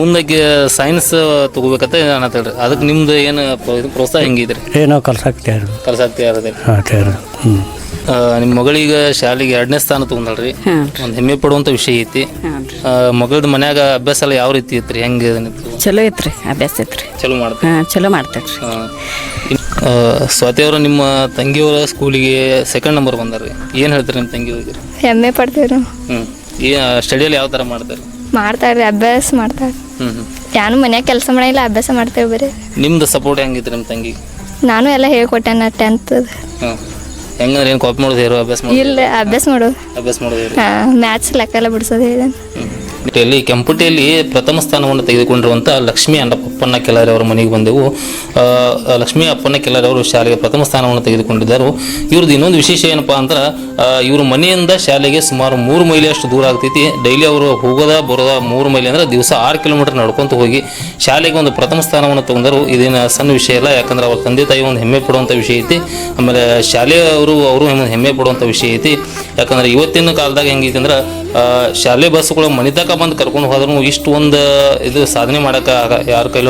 ಮುಂದಕ್ಕೆ ಸೈನ್ಸ್ ತಗೋಬೇಕಂತ ಅನ್ನತ್ತೇಳ್ರಿ ಅದಕ್ಕೆ ನಿಮ್ದು ಏನು ಇದು ಪ್ರೋತ್ಸಾಹ ಹೆಂಗಿದ್ರಿ? ಏನೋ ಕಲ್ಸಾಕ್ತಿ ಯಾರು ಕಲ್ಸಾಕ್ತಿ ಹ್ಞೂ ನಿಮ್ಮ ಮಗಳೀಗ ಶಾಲೆಗೆ ಎರಡನೇ ಸ್ಥಾನ ತಗೊಂಡಲ್ರಿ. ಒಂದು ಹೆಮ್ಮೆ ಪಡುವಂಥ ವಿಷಯ ಐತಿ. ಮಗಳದ ಮನ್ಯಾಗ ಅಭ್ಯಾಸ ಎಲ್ಲ ಯಾವ ರೀತಿ ಐತ್ರಿ? ಹೆಂಗೆ ಚಲೋ ಐತ್ರಿ ಅಭ್ಯಾಸ ಐತ್ರಿ. ಚಲೋ ಮಾಡ್ತ ಹಾಂ ಚಲೋ ಮಾಡ್ತೇವೆ ರೀ ಸ್ವಾತಿ ಅವರು ನಿಮ್ಮ ತಂಗಿಯವರ ಸ್ಕೂಲಿಗೆ ಸೆಕೆಂಡ್ ನಂಬರ್ ಬಂದಾರ್ರಿ. ಏನು ಹೇಳ್ತಾರೆ ನಿಮ್ಮ ತಂಗಿಯವ್ರಿಗೆ? ಹೆಮ್ಮೆ ಪಡ್ತೀವಿ ಹ್ಞೂ ಸ್ಟಡಿಯಲ್ಲಿ ಯಾವ ಥರ ಮಾಡ್ತಾರೆ? ಮಾಡ್ತಾರ್ರಿ ಅಭ್ಯಾಸ ಮಾಡ್ತಾರೆ ಹ್ಞೂ ಹ್ಞೂ ನಾನು ಮನ್ಯಾಗ ಕೆಲಸ ಮಾಡಿಲ್ಲ ಅಭ್ಯಾಸ ಮಾಡ್ತೇವೆ ಬರೀ. ನಿಮ್ದು ಸಪೋರ್ಟ್ ಹೆಂಗಿತ್ತು ನಿಮ್ಮ ತಂಗಿ? ನಾನು ಎಲ್ಲ ಹೇಳ್ಕೊಟ್ಟೆ ನಾ ಟೆಂತ್ ಹಾಂ ಹೆಂಗಂದ್ರೆ ಏನು ಕಾಪಿ ಮಾಡೋದು ಹೇರೋ ಅಭ್ಯಾಸ ಮಾಡೋದು ಇಲ್ಲ ಅಭ್ಯಾಸ ಮಾಡೋದು. ಅಭ್ಯಾಸ ಮಾಡೋದು ಹೇರು ಮ್ಯಾಥ್ಸ್ ಲೆಕ್ಕ ಎಲ್ಲ ಬಿಡಿಸೋದು ಹೇಳಿದೆ ಇಲ್ಲಿ ಕೆಂಪುಟಿಯಲ್ಲಿ ಪ್ರಥಮ ಸ್ಥಾನವನ್ನು ತೆಗೆದುಕೊಂಡಿರುವಂಥ ಲಕ್ಷ್ಮೀ ಅಂಡ ಅಪ್ಪಣ್ಣ ಕೆಲಾರಿ ಅವರ ಮನೆಗೆ ಬಂದೆವು. ಲಕ್ಷ್ಮಿ ಅಪ್ಪಣ್ಣ ಕೆಲಾರಿ ಅವರು ಶಾಲೆಗೆ ಪ್ರಥಮ ಸ್ಥಾನವನ್ನು ತೆಗೆದುಕೊಂಡಿದ್ದರು. ಇವ್ರದ್ದು ಇನ್ನೊಂದು ವಿಶೇಷ ಏನಪ್ಪ ಅಂದ್ರೆ ಇವರು ಮನೆಯಿಂದ ಶಾಲೆಗೆ ಸುಮಾರು ಮೂರು ಮೈಲಿಯಷ್ಟು ದೂರ ಆಗ್ತೈತಿ. ಡೈಲಿ ಅವರು ಹೋಗೋದ, ಬರೋದ ಮೂರು ಮೈಲಿ ಅಂದ್ರೆ ದಿವಸ ಆರು ಕಿಲೋಮೀಟರ್ ನಡ್ಕೊಂತ ಹೋಗಿ ಶಾಲೆಗೆ ಒಂದು ಪ್ರಥಮ ಸ್ಥಾನವನ್ನು ತಗೊಂಡರು. ಇದೇನು ಸಣ್ಣ ವಿಷಯ ಇಲ್ಲ ಯಾಕಂದ್ರೆ ಅವ್ರ ತಂದೆ ತಾಯಿ ಒಂದು ಹೆಮ್ಮೆ ಪಡುವಂಥ ವಿಷಯ ಐತಿ. ಆಮೇಲೆ ಶಾಲೆಯವರು, ಅವರು ಹೆಮ್ಮೆ ಪಡುವಂಥ ವಿಷಯ ಐತಿ. ಯಾಕಂದ್ರೆ ಇವತ್ತಿನ ಕಾಲದಾಗ ಹೆಂಗೈತಿ ಅಂದ್ರೆ ಶಾಲೆ ಬಸ್ಗಳು ಮನೆ ತನಕ ಬಂದು ಕರ್ಕೊಂಡು ಹೋದ್ರೂ ಇಷ್ಟು ಒಂದು ಇದು ಸಾಧನೆ ಮಾಡೋಕೆ ಯಾರ ಕೈಲೂ